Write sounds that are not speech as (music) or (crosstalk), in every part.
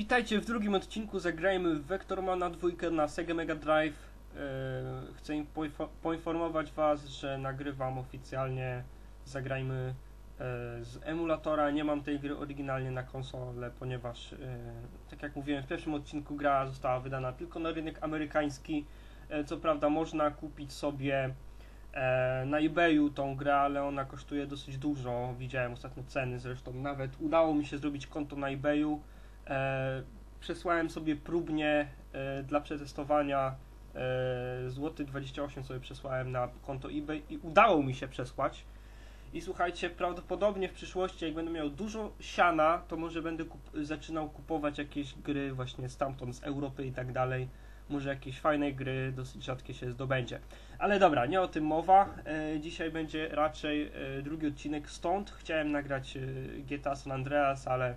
Witajcie w drugim odcinku. Zagrajmy w Vectormana 2 na Sega Mega Drive. Eee, chcę poinformować Was, że nagrywam oficjalnie. Zagrajmy e, z emulatora. Nie mam tej gry oryginalnie na konsolę, ponieważ, e, tak jak mówiłem w pierwszym odcinku, gra została wydana tylko na rynek amerykański. E, co prawda, można kupić sobie e, na eBayu tą grę, ale ona kosztuje dosyć dużo. Widziałem ostatnio ceny, zresztą nawet udało mi się zrobić konto na eBayu. E, przesłałem sobie próbnie e, dla przetestowania e, złoty 28 sobie przesłałem na konto eBay i udało mi się przesłać. I słuchajcie, prawdopodobnie w przyszłości, jak będę miał dużo siana, to może będę kup- zaczynał kupować jakieś gry właśnie stamtąd, z Europy i tak dalej. Może jakieś fajne gry, dosyć rzadkie się zdobędzie. Ale dobra, nie o tym mowa. Dzisiaj będzie raczej drugi odcinek stąd. Chciałem nagrać GTA San Andreas, ale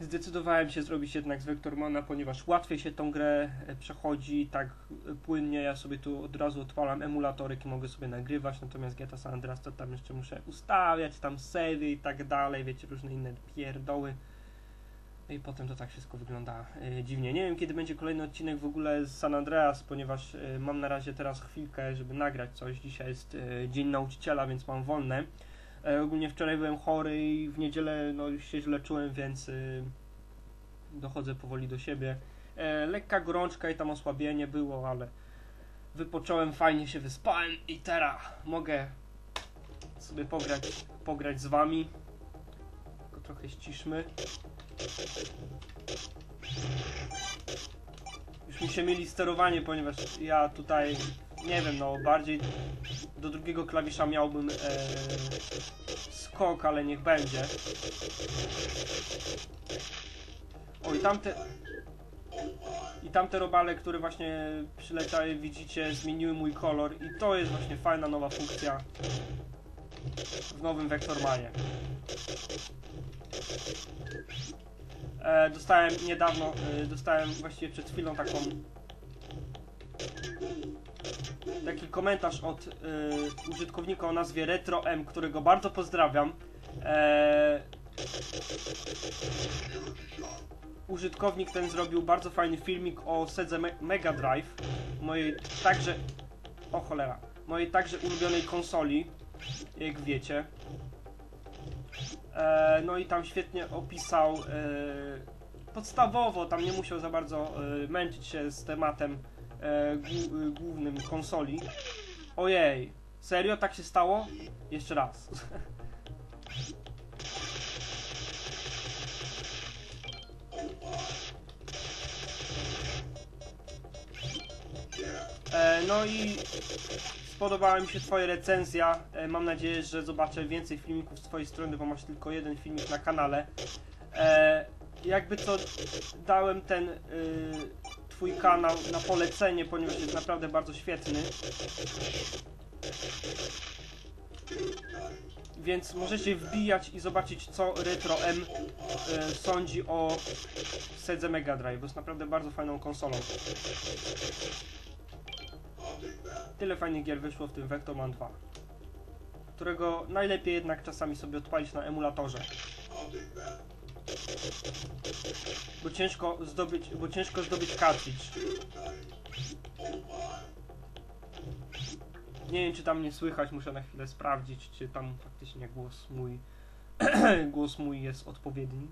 zdecydowałem się zrobić jednak z Vectormana, ponieważ łatwiej się tą grę e, przechodzi tak e, płynnie. Ja sobie tu od razu odpalam emulatorek i mogę sobie nagrywać, natomiast GTA San Andreas to tam jeszcze muszę ustawiać, tam savey i tak dalej, wiecie, różne inne pierdoły. No i potem to tak wszystko wygląda e, dziwnie. Nie wiem, kiedy będzie kolejny odcinek w ogóle z San Andreas, ponieważ mam na razie teraz chwilkę, żeby nagrać coś. Dzisiaj jest Dzień Nauczyciela, więc mam wolne. E, ogólnie wczoraj byłem chory i w niedzielę no, już się źle czułem, więc y, dochodzę powoli do siebie. E, lekka gorączka i tam osłabienie było, ale wypocząłem, fajnie się wyspałem i teraz mogę sobie pograć, pograć z wami. Tylko trochę ściszmy. Już mi się mieli sterowanie, ponieważ ja tutaj, nie wiem, no bardziej do drugiego klawisza miałbym e, skok, ale niech będzie. O i tamte... I tamte robale, które właśnie przyleciały, widzicie, zmieniły mój kolor i to jest właśnie fajna nowa funkcja w nowym Vectormanie. E, dostałem niedawno, e, dostałem właściwie przed chwilą taką taki komentarz od y, użytkownika o nazwie Retro M, którego bardzo pozdrawiam. E, użytkownik ten zrobił bardzo fajny filmik o Sedze Me Mega Drive, mojej także, o cholera, mojej także ulubionej konsoli, jak wiecie. E, no i tam świetnie opisał e, podstawowo, tam nie musiał za bardzo e, męczyć się z tematem e, głu- głównym konsoli. Ojej, serio tak się stało? Jeszcze raz. E, no i spodobała mi się Twoja recenzja. E, mam nadzieję, że zobaczę więcej filmików z Twojej strony, bo masz tylko jeden filmik na kanale. E, jakby co dałem ten y, Twój kanał na polecenie, ponieważ jest naprawdę bardzo świetny. Więc możecie wbijać i zobaczyć, co Retro M y, sądzi o Sedze Mega Drive, bo jest naprawdę bardzo fajną konsolą. Tyle fajnych gier wyszło w tym Vectorman 2, którego najlepiej jednak czasami sobie odpalić na emulatorze. Bo ciężko zdobyć, bo ciężko zdobyć cartridge. Nie wiem czy tam mnie słychać, muszę na chwilę sprawdzić, czy tam faktycznie głos mój (clears throat) głos mój jest odpowiedni.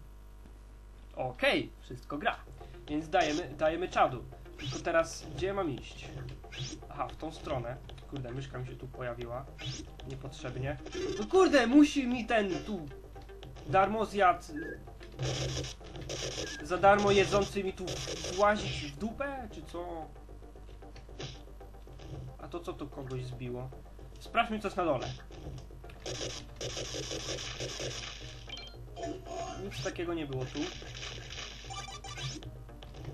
Okej, wszystko gra. Więc dajemy, dajemy czadu. Tylko teraz gdzie mam iść? Aha, w tą stronę. Kurde, myszka mi się tu pojawiła. Niepotrzebnie. No kurde, musi mi ten tu darmozjad za darmo jedzący mi tu włazić w dupę, czy co? A to co tu kogoś zbiło? Sprawdźmy co jest na dole. Nic takiego nie było tu.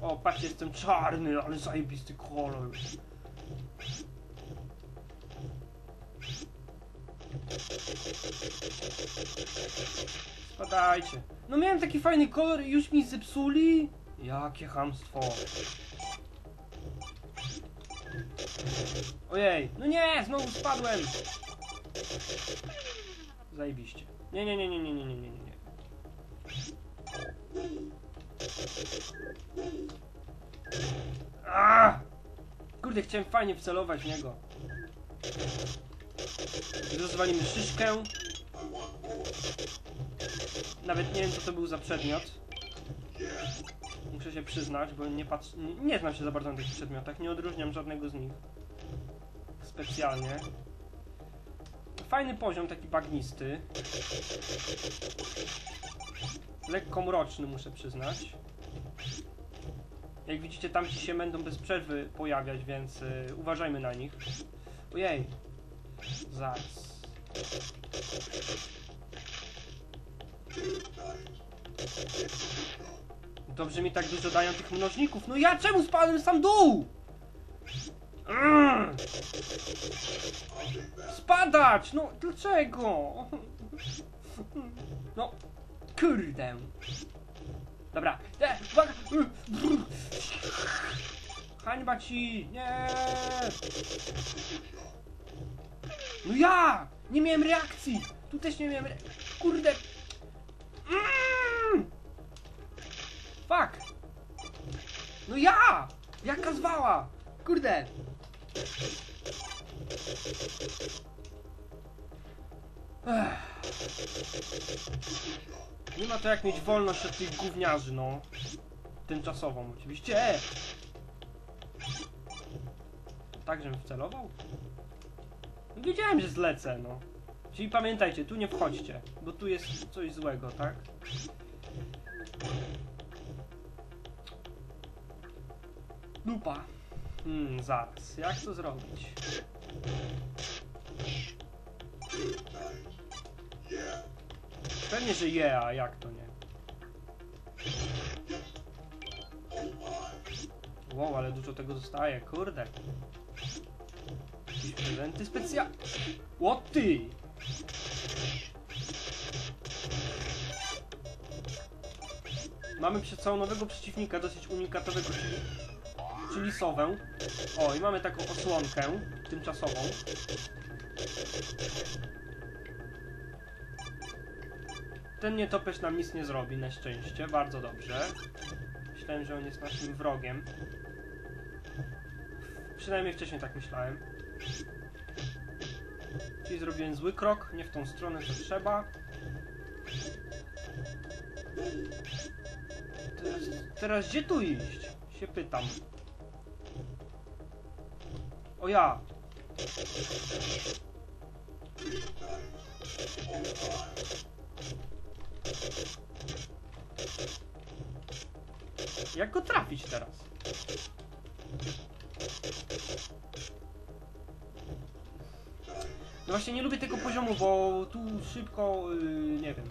O, patrzcie, jestem czarny, ale zajebisty kolor. Spadajcie. No. No miałem taki fajny kolor i już mi zepsuli? Jakie hamstwo. Ojej, no nie, znowu spadłem. Zajebiście. Nie, nie, nie, nie, nie, nie, nie, nie, nie. Ah! Kurde, chciałem fajnie wcelować w niego. Rozwalimy szyszkę. Nawet nie wiem, co to był za przedmiot. Muszę się przyznać, bo nie patrz... nie- Nie znam się za bardzo na tych przedmiotach. Nie odróżniam żadnego z nich. Specjalnie. Fajny poziom, taki bagnisty. Lekko mroczny, muszę przyznać. Jak widzicie, tam ci się będą bez przerwy pojawiać, więc y, uważajmy na nich. Ojej. Zaraz. Dobrze mi tak dużo dają tych mnożników. No ja czemu spadłem sam dół? Mm. Spadać! No dlaczego? No, kurde. Dobra, e, uwaga! Hańba ci! Nie! No ja! Nie miałem reakcji! Tu też nie miałem. Kurde! Mm! Fuck! No ja! Jaka zwała! Kurde! Ech. Nie ma to jak mieć wolność od tych gówniarzy, no. Tymczasową oczywiście. Tak, żebym wcelował? No Wiedziałem, że zlecę, no. Czyli pamiętajcie, tu nie wchodźcie, bo tu jest coś złego, tak? Dupa. Hmm, zaraz. Jak to zrobić? Pewnie, że je, a jak to nie? Wow, ale dużo tego zostaje, kurde. Prezenty specjalne. What Mamy nowego przeciwnika, dosyć unikatowego, czyli, czyli sowę. O, i mamy taką osłonkę tymczasową. Ten nietoperz nam nic nie zrobi, na szczęście. Bardzo dobrze. Myślałem, że on jest naszym wrogiem. Przynajmniej wcześniej tak myślałem. Czyli zrobiłem zły krok, nie w tą stronę, co trzeba. Teraz, gdzie tu iść? Się pytam. O ja! Jak go trafić teraz? No właśnie nie lubię tego poziomu, bo tu szybko, yy, nie wiem.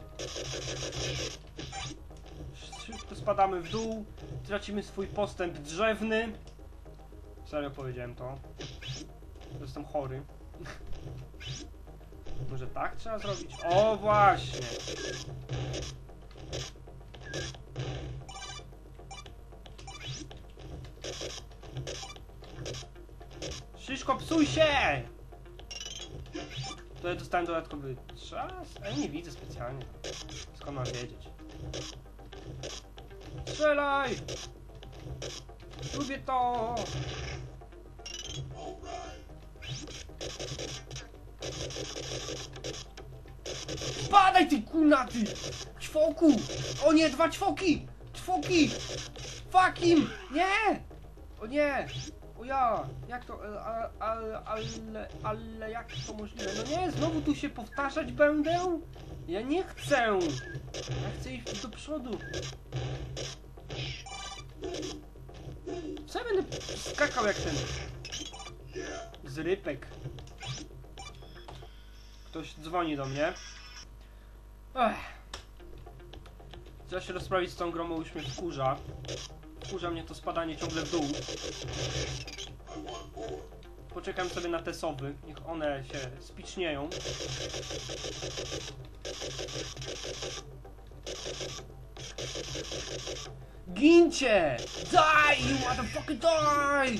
Spadamy w dół, tracimy swój postęp drzewny. Serio powiedziałem to. Jestem chory. (laughs) Może tak trzeba zrobić? O właśnie! Szyszko, psuj się! To ja dostałem dodatkowy czas? A nie widzę specjalnie. Skąd mam wiedzieć? Strzelaj! Lubię to! Spadaj ty kunaty! Ćwoku! O nie, dwa ćwoki! Ćwoki! Fuck him! Nie! O nie! O ja! Jak to? e, a- Ale, ale, ale jak to możliwe? No nie, znowu tu się powtarzać będę? Ja nie chcę! Ja chcę iść do przodu. Co ja będę skakał jak ten zrypek? Ktoś dzwoni do mnie. Ech. Trzeba się rozprawić z tą mnie wkurza. Wkurza mnie to spadanie ciągle w dół. Poczekam sobie na te sowy. Niech one się spicznieją. Gincie! Die! You motherfucker die!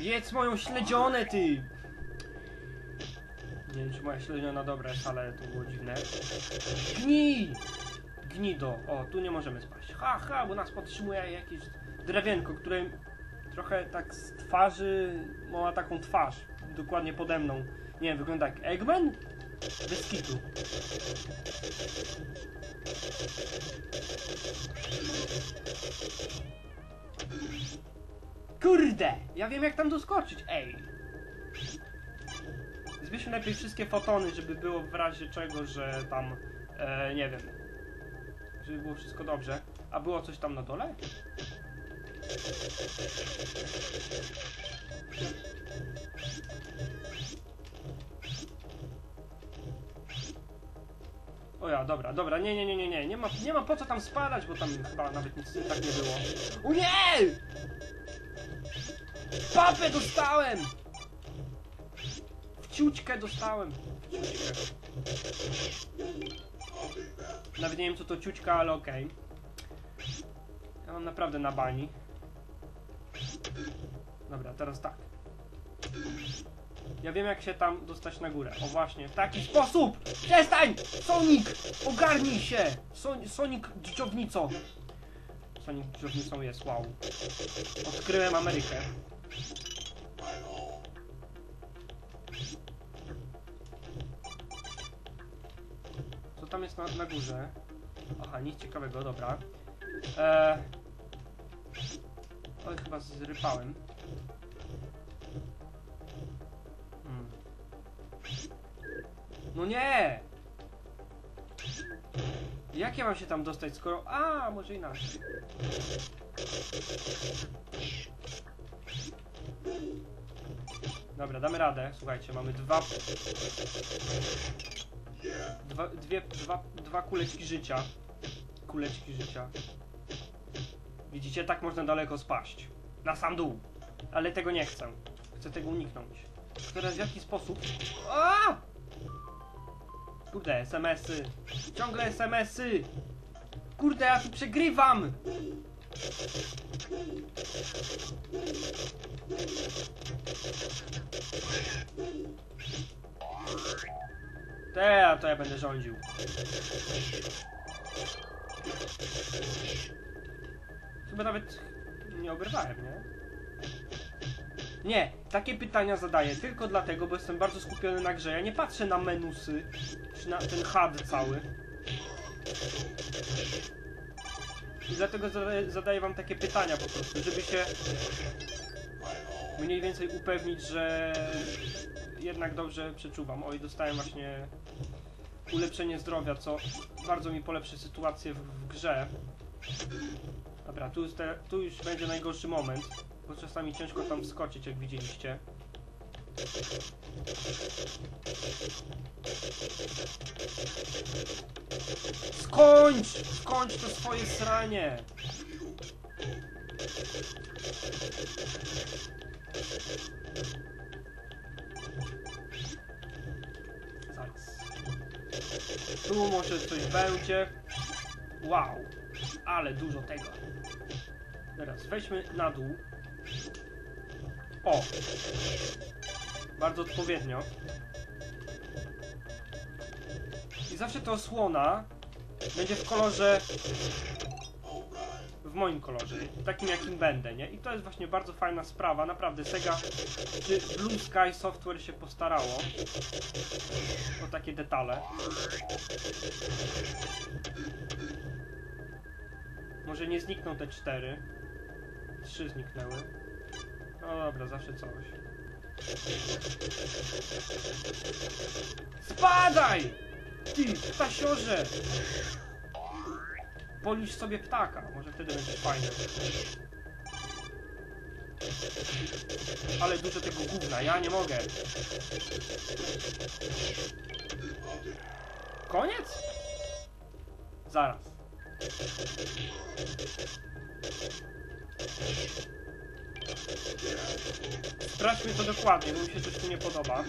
Jedz moją śledzionę, ty! Nie wiem, czy moja śledziona dobra jest, ale to było dziwne. Gnij! gnido. O, tu nie możemy spaść. Ha, ha, bo nas podtrzymuje jakieś drewienko, które trochę tak z twarzy ma taką twarz. Dokładnie pode mną. Nie wiem, wygląda jak Eggman? Bez kitu. Kurde! Ja wiem jak tam doskoczyć, ej! Zbierzmy najpierw wszystkie fotony, żeby było w razie czego, że tam, e, nie wiem, żeby było wszystko dobrze. A było coś tam na dole? Ja, dobra, dobra, nie, nie, nie, nie, nie, nie ma, nie ma po co tam spadać, bo tam chyba nawet nic tak nie było. O nie! Papę dostałem! W ciućkę dostałem. W ciućkę. Nawet nie wiem co to ciućka, ale okej. Ja mam naprawdę na bani. Dobra, teraz tak. Ja wiem jak się tam dostać na górę. O właśnie, w taki sposób! Przestań! Sonic! Ogarnij się! Son Sonic dżdżownico! Sonic dżdżownicą jest, wow. Odkryłem Amerykę. Co tam jest na, na górze? Aha, nic ciekawego, dobra. Eee... Oj, chyba zrypałem. No nie! Jak ja mam się tam dostać, skoro... A, może inaczej. Dobra, damy radę. Słuchajcie, mamy dwa... Dwa, dwie, dwa, dwa kuleczki życia. Kuleczki życia. Widzicie, tak można daleko spaść. Na sam dół. Ale tego nie chcę. Chcę tego uniknąć. Teraz w jaki sposób? A! Kurde, SMS-y. Ciągle SMS-y. Kurde, ja tu przegrywam. Te, to ja będę rządził. Chyba nawet nie obrywałem, nie? Nie, takie pytania zadaję tylko dlatego, bo jestem bardzo skupiony na grze. Ja nie patrzę na menusy, czy na ten HUD cały. I dlatego zadaję, zadaję wam takie pytania po prostu, żeby się mniej więcej upewnić, że jednak dobrze przeczuwam. Oj, dostałem właśnie ulepszenie zdrowia, co bardzo mi polepszy sytuację w, w grze. Dobra, tu, te, tu już będzie najgorszy moment, bo czasami ciężko tam wskoczyć, jak widzieliście. Skończ! Skończ to swoje sranie! Zaraz. Tu może coś będzie. Wow, ale dużo tego. Teraz weźmy na dół. O! Bardzo odpowiednio. I zawsze ta osłona będzie w kolorze w moim kolorze, takim jakim będę, nie? I to jest właśnie bardzo fajna sprawa, naprawdę Sega czy Blue Sky Software się postarało o takie detale. Może nie znikną te cztery. Trzy zniknęły. Dobra, zawsze coś. Spadaj! Ty, ptasiorze! Polisz sobie ptaka, może wtedy będzie fajne. Ale dużo tego gówna, ja nie mogę. Koniec? Zaraz. Sprawdźmy to dokładnie, bo mi się coś tu nie podoba.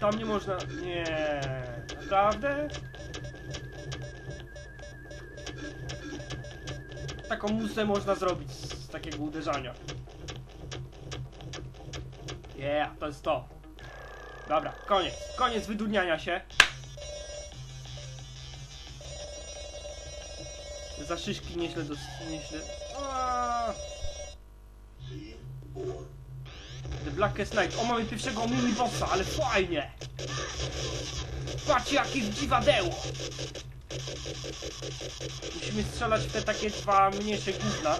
Tam nie można... Nie... Naprawdę? Taką musę można zrobić z, takiego uderzania. Yeah, to jest to. Dobra, koniec. Koniec wydudniania się. Za szyszki nieźle. Aaaa! The Blackest Night. O, mamy pierwszego mini bossa, ale fajnie! Patrzcie, jakie dziwadeło! Musimy strzelać w te takie dwa mniejsze gówna.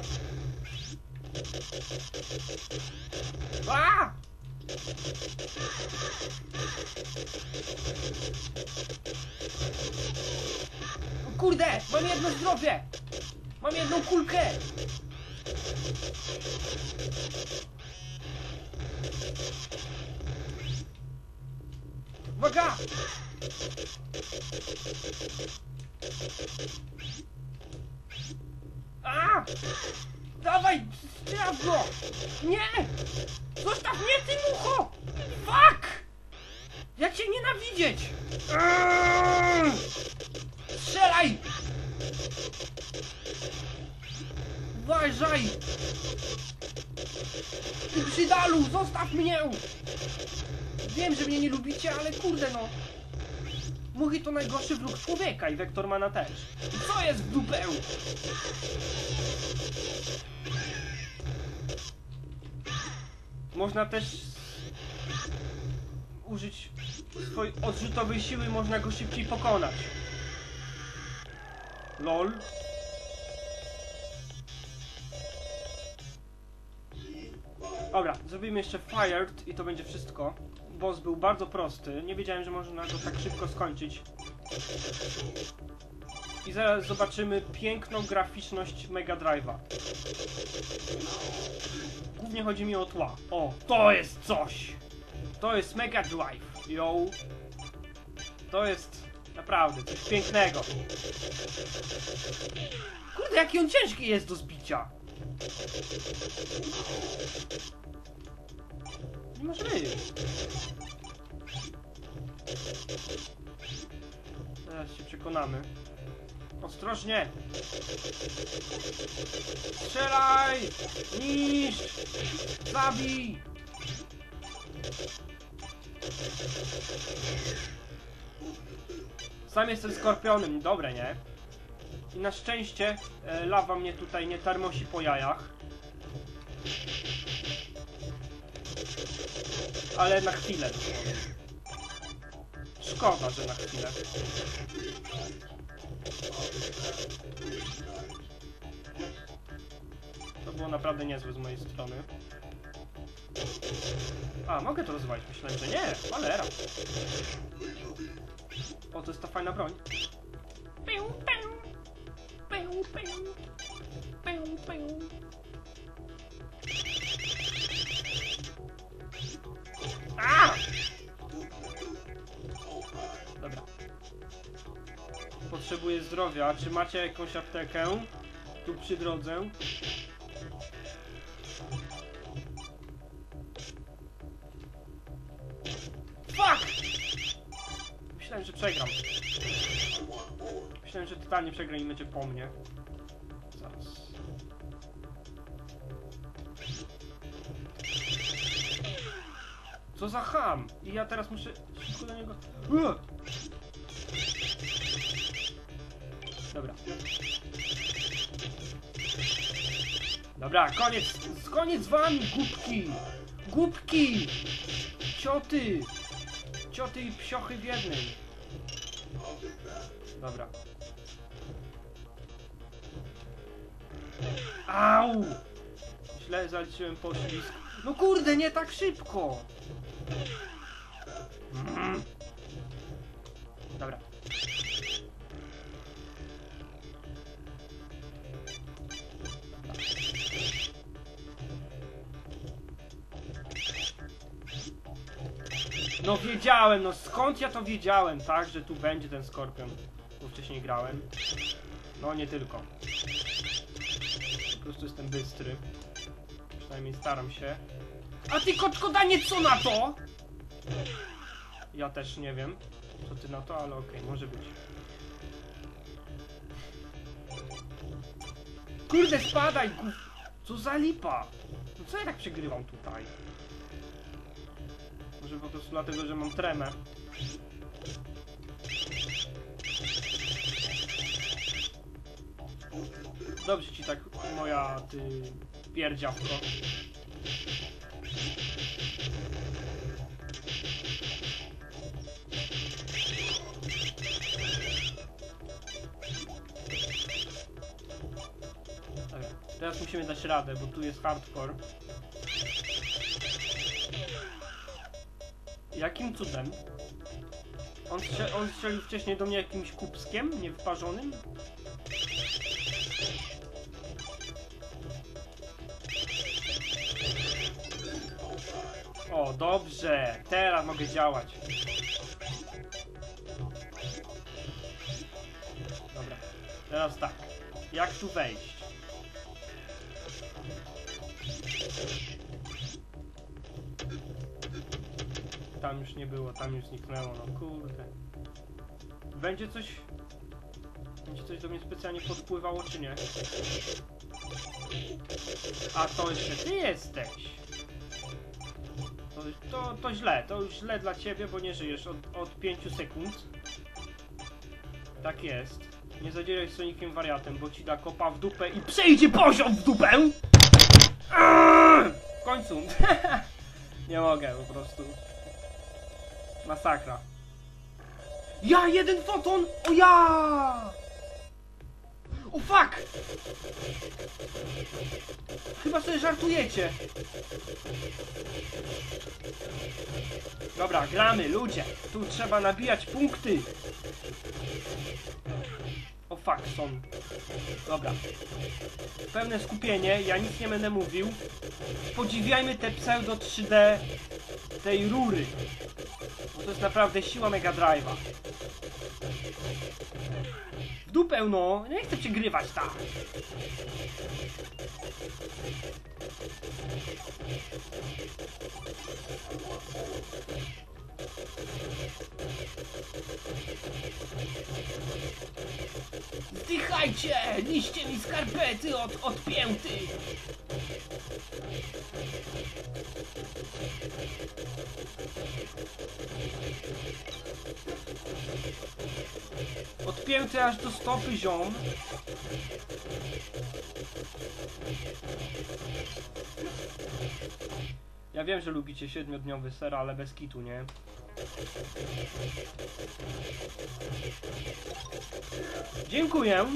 A! Kurde, mam jedno zdrowie! Mam jedną kulkę! Uwaga! A! Dawaj, strzelaj go! Nie! Zostaw mnie, ty mucho! Fuck! Jak cię nienawidzieć! Eee! Strzelaj! Uważaj! Ty brzydalu, zostaw mnie! Wiem, że mnie nie lubicie, ale kurde no. Muchy to najgorszy wróg człowieka i Wektormana też. Co jest w dupę? Można też użyć swojej odrzutowej siły, można go szybciej pokonać. LOL. Dobra, zrobimy jeszcze Fired i to będzie wszystko. Boss był bardzo prosty. Nie wiedziałem, że można go tak szybko skończyć. I zaraz zobaczymy piękną graficzność Mega Drive'a. Głównie chodzi mi o tła. O, to jest coś! To jest Mega Drive, yo! To jest naprawdę coś pięknego. Kurde, jaki on ciężki jest do zbicia! Nie może być. Zaraz się przekonamy. Ostrożnie! Strzelaj! Niszcz! Zabij! Sam jestem skorpionem, dobre, nie? I na szczęście e, lawa mnie tutaj nie tarmosi po jajach. Ale na chwilę dosłownie. Szkoda, że na chwilę. To było naprawdę niezłe z mojej strony. A, mogę to rozwalić. Myślałem, że nie. Cholera. O, to jest ta fajna broń. Piu, piu. Piu, piu. Piu, piu. A! Dobra. Potrzebuję zdrowia. Czy macie jakąś aptekę? Tu przy drodze. Totalnie przegram i będzie po mnie. Zaraz. Co za ham! I ja teraz muszę szybko do niego... Dobra. Dobra, koniec! Koniec z wami, głupki! Głupki! Cioty! Cioty i psiochy w jednym. Dobra. Au! Źle zaliczyłem poślizg. No kurde, nie tak szybko! Mm. Dobra. No wiedziałem, no skąd ja to wiedziałem, tak, że tu będzie ten skorpion, bo wcześniej grałem. No nie tylko. Po prostu jestem bystry. Przynajmniej staram się. A ty koczkodanie co na to? Ja też nie wiem, co ty na to, ale okej, może być. Kurde, spadaj. Co za lipa? No co ja tak przegrywam tutaj? Może po prostu dlatego, że mam tremę. Dobrze ci tak, moja ty pierdziawko. Dobra, teraz musimy dać radę, bo tu jest hardcore. Jakim cudem? On, on strzelił wcześniej do mnie jakimś kubskiem niewyparzonym? O, dobrze! Teraz mogę działać. Dobra. Teraz tak. Jak tu wejść? Tam już nie było, tam już zniknęło, no kurde. Będzie coś... Będzie coś do mnie specjalnie podpływało, czy nie? A to jeszcze ty jesteś! To, to, źle, to źle dla ciebie, bo nie żyjesz od, od 5 sekund. Tak jest. Nie zadzieraj z Sonikiem wariatem, bo ci da kopa w dupę i przejdzie poziom w dupę! W końcu. (laughs) nie mogę po prostu. Masakra. Ja, jeden foton! O ja! O fuck! Chyba sobie żartujecie. Dobra, gramy, ludzie. Tu trzeba nabijać punkty. O fuck. Dobra. Pełne skupienie, ja nic nie będę mówił. Podziwiajmy te pseudo 3D tej rury. Bo to jest naprawdę siła Mega Drive'a. W dupę no, nie chcę przegrywać tak. Zdychajcie! Liście mi skarpety od, od pięty! Od pięty aż do stopy ziom. Ja wiem, że lubicie siedmiodniowy ser, ale bez kitu, nie? Dziękuję.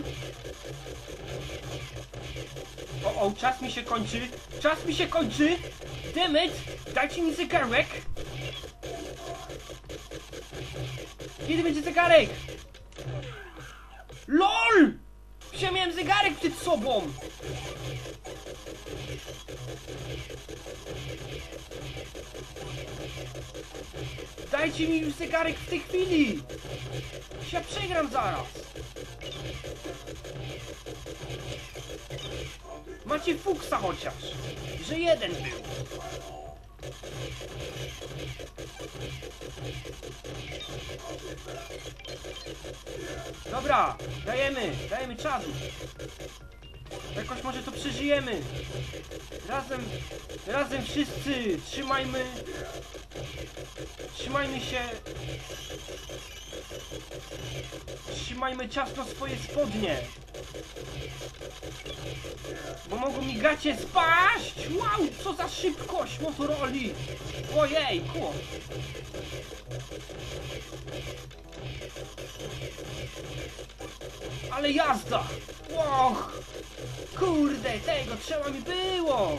O, o, czas mi się kończy. Czas mi się kończy. Demet, dajcie mi zegarek. Kiedy będzie zegarek? LOL! Przecież miałem zegarek przed sobą. Dajcie mi już zegarek w tej chwili! Ja przegram zaraz! Macie fuksa chociaż, że jeden był. Dobra, dajemy, dajemy czadu. Jakoś może to przeżyjemy. Razem, razem wszyscy trzymajmy, trzymajmy się, trzymajmy ciasno swoje spodnie. Bo mogą mi gacie spaść! Wow, co za szybkość Motoroli! Ojejku! Ale jazda! Och! Kurde, tego trzeba mi było!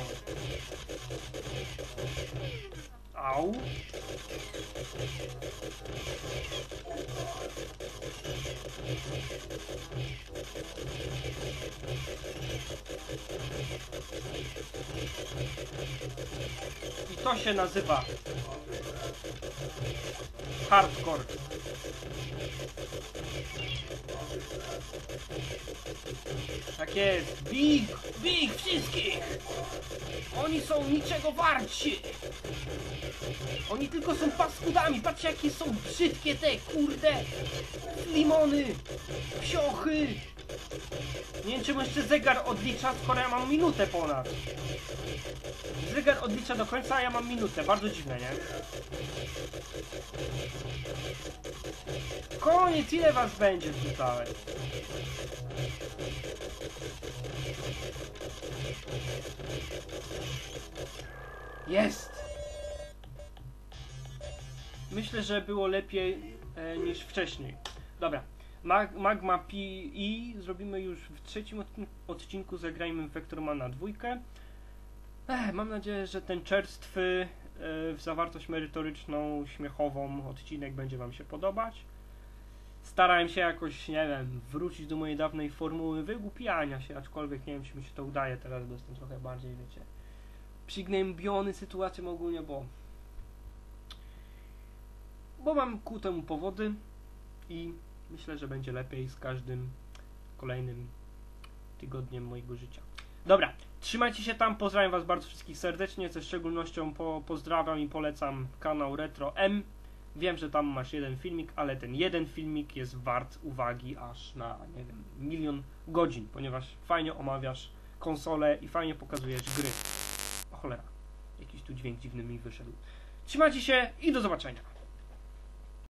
Au! I to się nazywa hardcore. Tak jest. Big, big wszystkich. Oni są niczego warci. Oni tylko są paskudami. Patrzcie jakie są brzydkie te kurde limony, psiochy. Nie wiem czemu jeszcze zegar odlicza, skoro ja mam minutę ponad. zegar odlicza do końca, a ja mam minutę. Bardzo dziwne, nie? Koniec, ile was będzie tutaj? Jest! Myślę, że było lepiej e, niż wcześniej. Dobra. Mag, Magma PI zrobimy już w trzecim odcinku, zagrajmy Vectormana dwójkę. Ech, mam nadzieję, że ten czerstwy e, w zawartość merytoryczną, śmiechową odcinek będzie Wam się podobać. Starałem się jakoś, nie wiem, wrócić do mojej dawnej formuły wygłupiania się, aczkolwiek nie wiem, czy mi się to udaje teraz, bo jestem trochę bardziej, wiecie, przygnębiony sytuacją ogólnie, bo bo mam ku temu powody i myślę, że będzie lepiej z każdym kolejnym tygodniem mojego życia. Dobra, trzymajcie się tam, pozdrawiam Was bardzo wszystkich serdecznie, ze szczególnością po, pozdrawiam i polecam kanał Retro M. Wiem, że tam masz jeden filmik, ale ten jeden filmik jest wart uwagi aż na, nie wiem, milion godzin, ponieważ fajnie omawiasz konsolę i fajnie pokazujesz gry. O cholera, jakiś tu dźwięk dziwny mi wyszedł. Trzymajcie się i do zobaczenia.